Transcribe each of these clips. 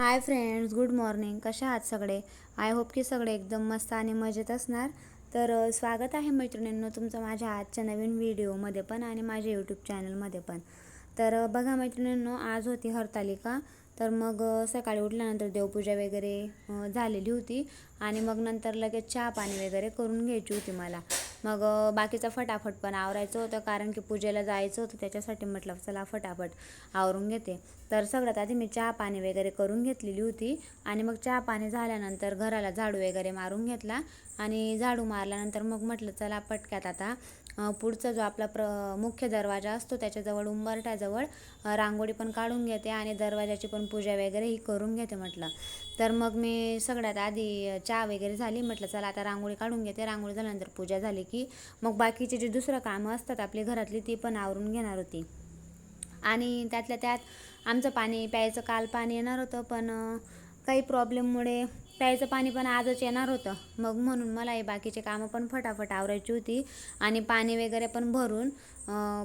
Hi friends good morning कशा आहात सगळे? आय होप की सगळे एकदम मस्त आणि मजेत असणार. तर स्वागत आहे मैत्रिणींनो तुमचं माझ्या आजच्या नवीन व्हिडिओमध्ये पण आणि माझ्या यूट्यूब चॅनलमध्ये पण. तर बघा मैत्रिणींनो आज होती हरतालिका. तर मग सकाळी उठल्यानंतर देवपूजा वगैरे झालेली होती. आणि मग नंतर लगेच चहा पाणी वगैरे करून घ्यायची होती मला. मग बाकीचं फटाफट पण आवरायचं होतं कारण की पूजेला जायचं होतं त्याच्यासाठी म्हटलं चला फटाफट आवरून घेते. तर सगळ्यात आधी मी चहा पाणी वगैरे करून घेतलेली होती आणि मग चहा पाणी झाल्यानंतर घराला झाडू वगैरे मारून घेतला आणि झाडू मारल्यानंतर मग म्हटलं चला पटक्यात आता पुढचा जो आपला प्र मुख्य दरवाजा असतो त्याच्याजवळ उंबरठ्याजवळ रांगोळी पण काढून घेते आणि दरवाजाची पण पूजा वगैरे ही करून घेते म्हटलं. तर मग मी सगळ्यात आधी चहा वगैरे झाली म्हटलं चला आता रांगोळी काढून घेते. रांगोळी झाल्यानंतर पूजा झाली की मग बाकीचे जे दुसरं कामं असतात आपली घरातली ती पण आवरून घेणार होती. आणि त्यातल्या त्यात आमचं पाणी प्यायचं काल पाणी येणार होतं पण काही प्रॉब्लेममुळे प्यायचं पाणी पण आजच येणार होतं. मग म्हणून मला हे बाकीचे कामं पण फटाफट आवरायची होती आणि पाणी वगैरे पण भरून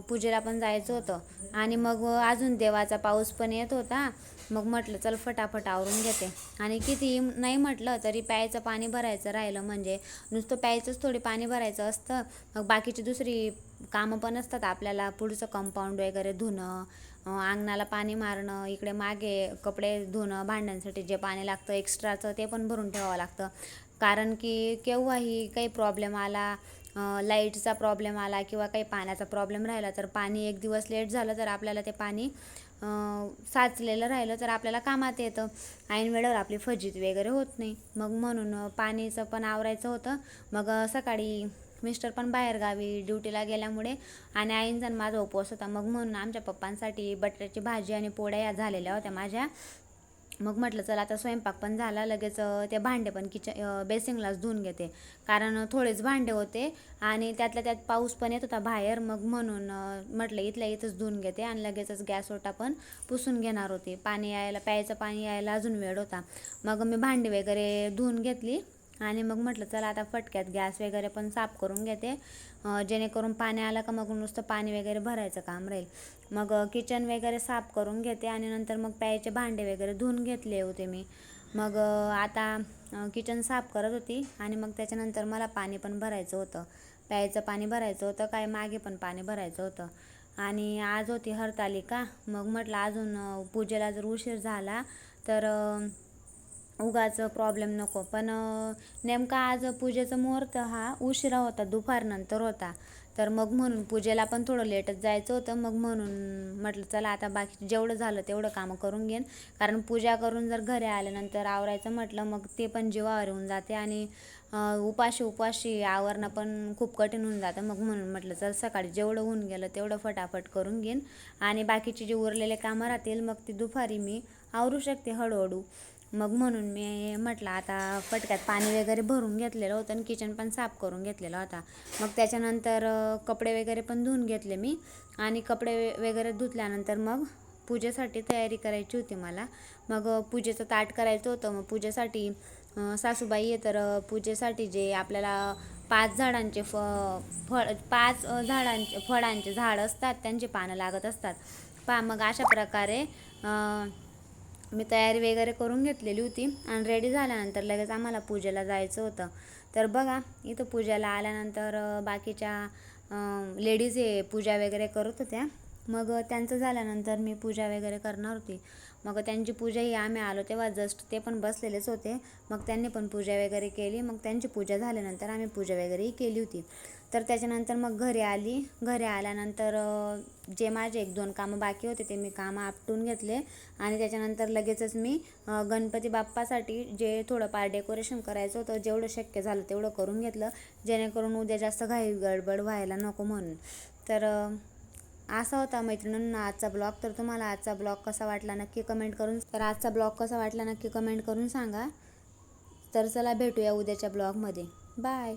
पूजेला पण जायचं होतं. आणि मग अजून देवाचा पाऊस पण येत होता. मग म्हटलं चल फटाफट आवरून घेते. आणि किती नाही म्हटलं तरी प्यायचं पाणी भरायचं राहिलं. म्हणजे नुसतं प्यायचंच थोडी पाणी भरायचं असतं. मग बाकीची दुसरी कामं पण असतात. आपल्याला पुढचं कंपाऊंड वगैरे धुणं अंगणाला पाणी मारणं इकडे मागे कपडे धुणं भांड्यांसाठी जे पाणी लागतं एक्स्ट्राचं ते पण भरून ठेवावं लागतं. कारण की केव्हाही काही प्रॉब्लेम आला लाईटचा प्रॉब्लेम आला किंवा काही पाण्याचा प्रॉब्लेम राहिला तर पाणी एक दिवस लेट झालं तर आपल्याला ते पाणी साचलेलं राहिलं तर आपल्याला कामात येतं. ऐन वेळेवर आपली फजित वगैरे होत नाही. मग म्हणून पाणीचं पण आवरायचं होतं. मग सकाळी मिस्टर पण बाहेर गावी ड्युटीला गेल्यामुळे आणि आईंचा माझा उपवास होता. मग म्हणून आमच्या पप्पांसाठी बटाट्याची भाजी आणि पोळ्या या झालेल्या होत्या माझ्या. मग म्हटलं चला आता स्वयंपाक पण झाला लगेच ते भांडे पण किचन बेसिंगलाच धुवून घेते. कारण थोडेच भांडे होते आणि त्यातल्या त्यात पाऊस पण येत होता बाहेर. मग म्हणून म्हटलं इथल्या इथंच धुवून घेते आणि लगेचच गॅस ओटा पण पुसून घेणार होते. पाणी यायला प्यायचं पाणी यायला अजून वेळ होता. मग मी भांडी वगैरे धुवून घेतली. आणि मग म्हटलं चला आता फटक्यात गॅस वगैरे पण साफ करून घेते जेणेकरून पाणी आलं का मग नुसतं पाणी वगैरे भरायचं काम राहील. मग किचन वगैरे साफ करून घेते आणि नंतर मग प्यायचे भांडे वगैरे धुवून घेतले होते मी. मग आता किचन साफ करत होती आणि मग त्याच्यानंतर मला पाणी पण भरायचं होतं. प्यायचं पाणी भरायचं होतं काय मागे पण पाणी भरायचं होतं. आणि आज होती हरतालिका. मग म्हटलं अजून पूजेला जर उशीर झाला तर उगाच प्रॉब्लेम नको. पण नेमका आज पूजेचा मुहूर्त हा उशिरा होता दुपारनंतर होता. तर मग म्हणून पूजेला पण थोडं लेटच जायचं होतं. मग म्हणून म्हटलं चला आता बाकी जेवढं झालं तेवढं कामं करून घेईन. कारण पूजा करून जर घरी आल्यानंतर आवरायचं म्हटलं मग ते पण जीवावर येऊन जाते आणि उपाशी उपाशी आवरणं पण खूप कठीण होऊन जातं. मग म्हणून म्हटलं चल सकाळी जेवढं होऊन गेलं तेवढं फटाफट करून घेईन. आणि बाकीची जी उरलेले कामं राहतील मग ती दुपारी मी आवरू शकते हळूहळू. मग म्हणून मी म्हटलं आता फटक्यात पाणी वगैरे भरून घेतलेलं होतं आणि किचन पण साफ करून घेतलेला होता. मग त्याच्यानंतर कपडे वगैरे पण धुवून घेतले मी. आणि कपडे वगैरे धुतल्यानंतर मग पूजेसाठी तयारी करायची होती मला. मग पूजेचं ताट करायचं होतं. मग पूजेसाठी सासूबाई आहे तर पूजेसाठी जे आपल्याला पाच झाडांचे फ फळ पाच झाडांचे फळांचे झाड असतात त्यांचे पानं लागत असतात. पा मग अशा प्रकारे मी तयारी वगैरे करून घेतलेली होती आणि रेडी झाल्यानंतर लगेच आम्हाला पूजेला जायचं होतं. तर बघा इथं पूजेला आल्यानंतर बाकीच्या लेडीज हे पूजा वगैरे करत होत्या. मग त्यांचं झाल्यानंतर मी पूजा वगैरे करणार होती. मग त्यांची पूजाही आम्ही आलो तेव्हा जस्ट ते पण बसलेलेच होते. मग त्यांनी पण पूजा वगैरे केली. मग त्यांची पूजा झाल्यानंतर आम्ही पूजा वगैरेही केली होती. तर त्याच्यानंतर मग घरी आली. घरी आल्यानंतर जे माझे एक दोन कामं बाकी होते ते मी कामं आपटून घेतले. आणि त्याच्यानंतर लगेचच मी गणपती बाप्पासाठी जे थोडंफार डेकोरेशन करायचं होतं जेवढं शक्य झालं तेवढं करून घेतलं. जेणेकरून उद्या जास्त घाई गडबड व्हायला नको म्हणून. तर असा होता मैत्रिणींना आजचा ब्लॉग. तर तुम्हाला आजचा ब्लॉग कसा वाटला नक्की कमेंट करून तर आजचा ब्लॉग कसा वाटला नक्की कमेंट करून सांगा. तर चला भेटूया उद्याच्या ब्लॉगमध्ये. बाय